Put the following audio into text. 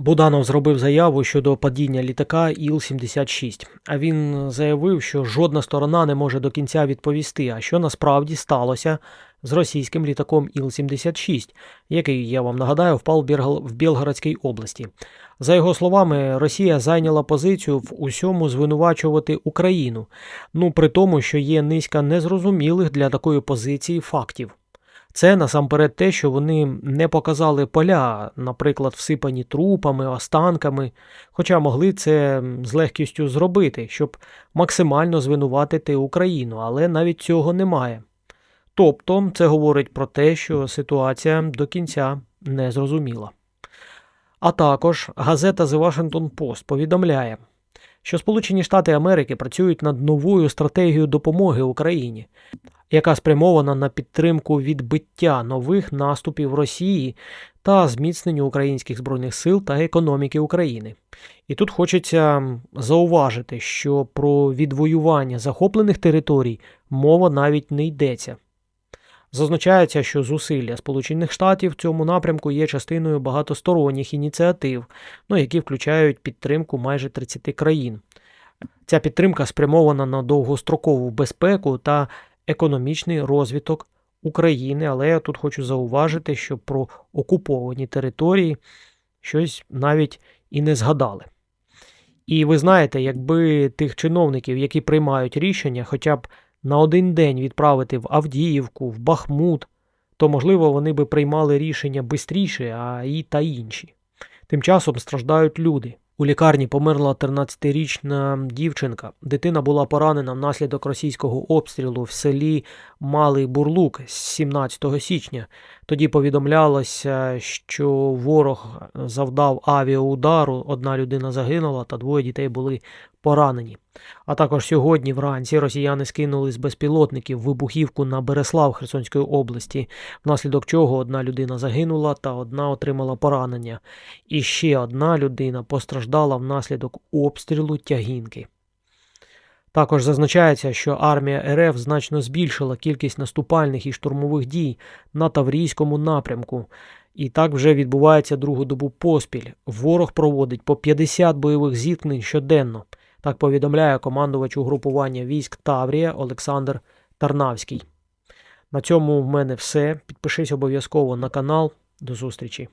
Буданов зробив заяву щодо падіння літака Іл-76. А він заявив, що жодна сторона не може до кінця відповісти, а що насправді сталося з російським літаком Іл-76, який, я вам нагадаю, впав в Білгородській області. За його словами, Росія зайняла позицію в усьому звинувачувати Україну, ну при тому, що є низка незрозумілих для такої позиції фактів. Це насамперед те, що вони не показали поля, наприклад, всипані трупами, останками, хоча могли це з легкістю зробити, щоб максимально звинуватити Україну, але навіть цього немає. Тобто, це говорить про те, що ситуація до кінця не зрозуміла. А також газета The Washington Post повідомляє, що Сполучені Штати Америки працюють над новою стратегією допомоги Україні, яка спрямована на підтримку відбиття нових наступів Росії та зміцненню українських збройних сил та економіки України. І тут хочеться зауважити, що про відвоювання захоплених територій мова навіть не йдеться. Зазначається, що зусилля Сполучених Штатів в цьому напрямку є частиною багатосторонніх ініціатив, ну, які включають підтримку майже 30 країн. Ця підтримка спрямована на довгострокову безпеку та економічний розвиток України, але я тут хочу зауважити, що про окуповані території щось навіть і не згадали. І ви знаєте, якби тих чиновників, які приймають рішення, хоча б на один день відправити в Авдіївку, в Бахмут, то, можливо, вони би приймали рішення швидше, а і та інші. Тим часом страждають люди. У лікарні померла 13-річна дівчинка. Дитина була поранена внаслідок російського обстрілу в селі Малий Бурлук 17 січня. Тоді повідомлялося, що ворог завдав авіаудару, одна людина загинула та двоє дітей були поранені. А також сьогодні вранці росіяни скинули з безпілотників вибухівку на Береслав Херсонської області, внаслідок чого одна людина загинула та одна отримала поранення. І ще одна людина постраждала внаслідок обстрілу тягінки. Також зазначається, що армія РФ значно збільшила кількість наступальних і штурмових дій на Таврійському напрямку. І так вже відбувається другу добу поспіль. Ворог проводить по 50 бойових зіткнень щоденно. Так повідомляє командувач угрупування військ Таврія Олександр Тарнавський. На цьому в мене все. Підпишись обов'язково на канал. До зустрічі!